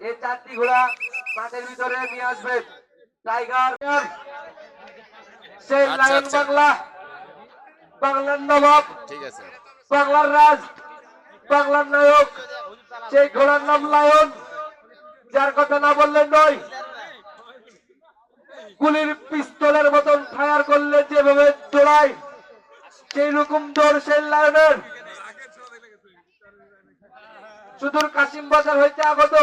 এই চারটি ঘোড়া মাঠের ভিতরে নিয়ে আসবেন টাইগার। সেই আচ্ছা, লায়ন আচ্ছা। বাংলা। বাংলার নবাব। ঠিক আছে। বাংলার রাজ। বাংলার নায়ক। সেই ঘোড়ার নাম লায়ন। যার কথা না বললেন নয়। গুলির পিস্তলের মতন ফায়ার করলে যেভাবে দৌড়ায় সেই রকম দৌড় সেই লায়নের। সুদূর কাশিম বাজার হইতে আগত।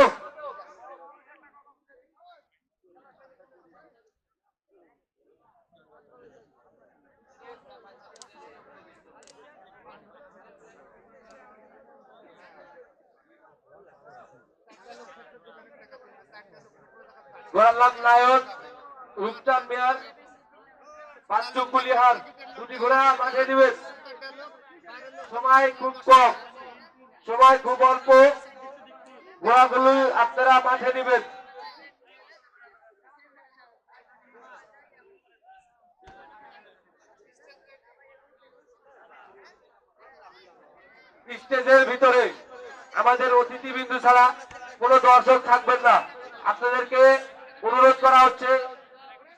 ঘোড়ার নায়ক, রূপচাঁদ মেয়ার পাঁচু কুলিহার, দুটি ঘোড়া মাঠে দিবেন। সময় খুব কম, সময় খুব অল্প। ঘোড়াগুলো আপনারা মাঠে দিবেন। স্টেজের ভিতরে আমাদের অতিথিবৃন্দু ছাড়া কোনো দর্শক থাকবেন না। আপনাদেরকে অনুরোধ করা হচ্ছে।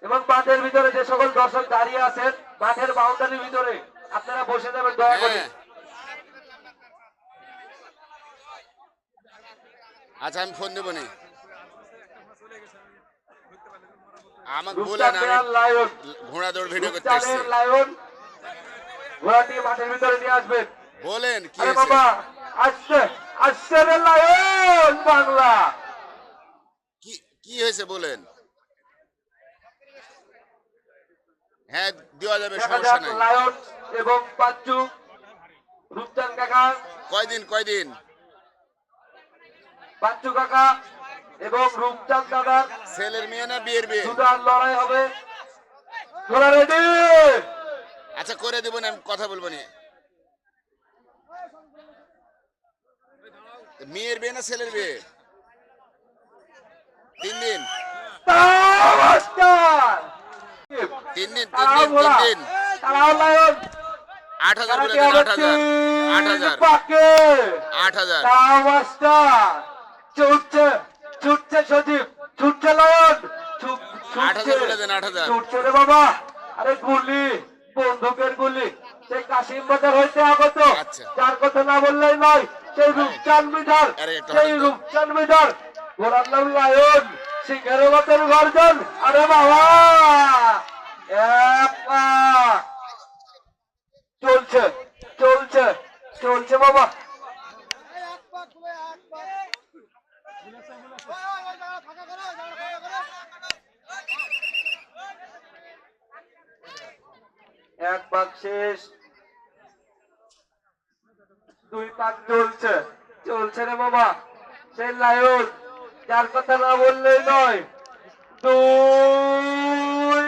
এবং মাঠের ভিতরে যে সকল দর্শক দাঁড়িয়ে আছেন মাঠের বাউন্ডারির ভিতরে আপনারা বসে যাবেন দয়া করে। হ্যাঁ। আচ্ছা আমি ফোন দেবো নি। আমাকে বলেন রূপচাঁদের আমি লায়ন। ঘোড়া দৌড় ভিডিও করতে আসছি লায়ন। ঘোড়াটি মাঠের ভিতরে নিয়ে আসবেন। বলেন কি আরে বাবা আসছে আসছে রে লায়ন বাংলা। কি কি হয়েছে বলেন? হ্যাঁ দেওয়া যাবে সমস্যা নাই। লায়ন এবং রূপচাঁদ কাকা। কয়দিন কয়দিন? বাচ্চু কাকা এবং রূপচাঁদ দাদার ছেলের মেয়ে না বিয়ের বিয়ে দুটার লড়াই হবে। ঘোড়া রেডি আচ্ছা করে দেবো না আমি কথা বলব না। মেয়ের বিয়ে না ছেলের বিয়ে তিন দিন। তিন দিন তিন দিন তিন দিন। আট হাজার বলে দেন আট হাজার। আট হাজার। আট হাজার। ছুটছে ছুটছে সজীব ছুটছে লায়ন আট হাজার বলে দেন আট হাজার। ছুটছে রে বাবা আরে গুলি বন্দুকের গুলি সেই কাশিম বাজার হইতে আগত আচ্ছা। যার কথা না বললেই নয় সেই রূপচাঁদ একটা সেই রূপচাঁদ মিটার নাম লায়ন সিংহের মতন গর্জন, আরে বাবা! এক পা। চলছে চলছে চলছে বাবা। এক পাক শেষ। দুই পাক চলছে চলছে রে বাবা। সেই লায়ন। যার কথা না বললেই নয়, দুই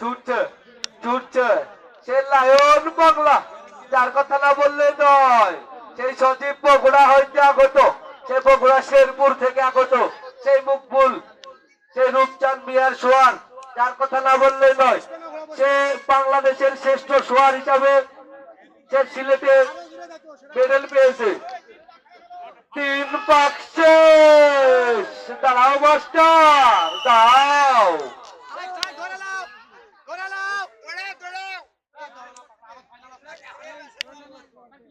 ছুটছে ছুটছে, সে লায়ন বাংলা যার কথা না বললে নয়, সেই সজীব বগুড়া হইতে আগত, সেই বগুড়া শেরপুর থেকে আগত, সেই মুকবুল, সেই রূপচাঁদ মিয়ার সোয়ার যার কথা না বললে নয়, সে বাংলাদেশের শ্রেষ্ঠ সোয়ার হিসাবে সে সিলেটে মেডেল পেয়েছে। তিন পাক শেষ দাঁড়াও মাস্টার দাও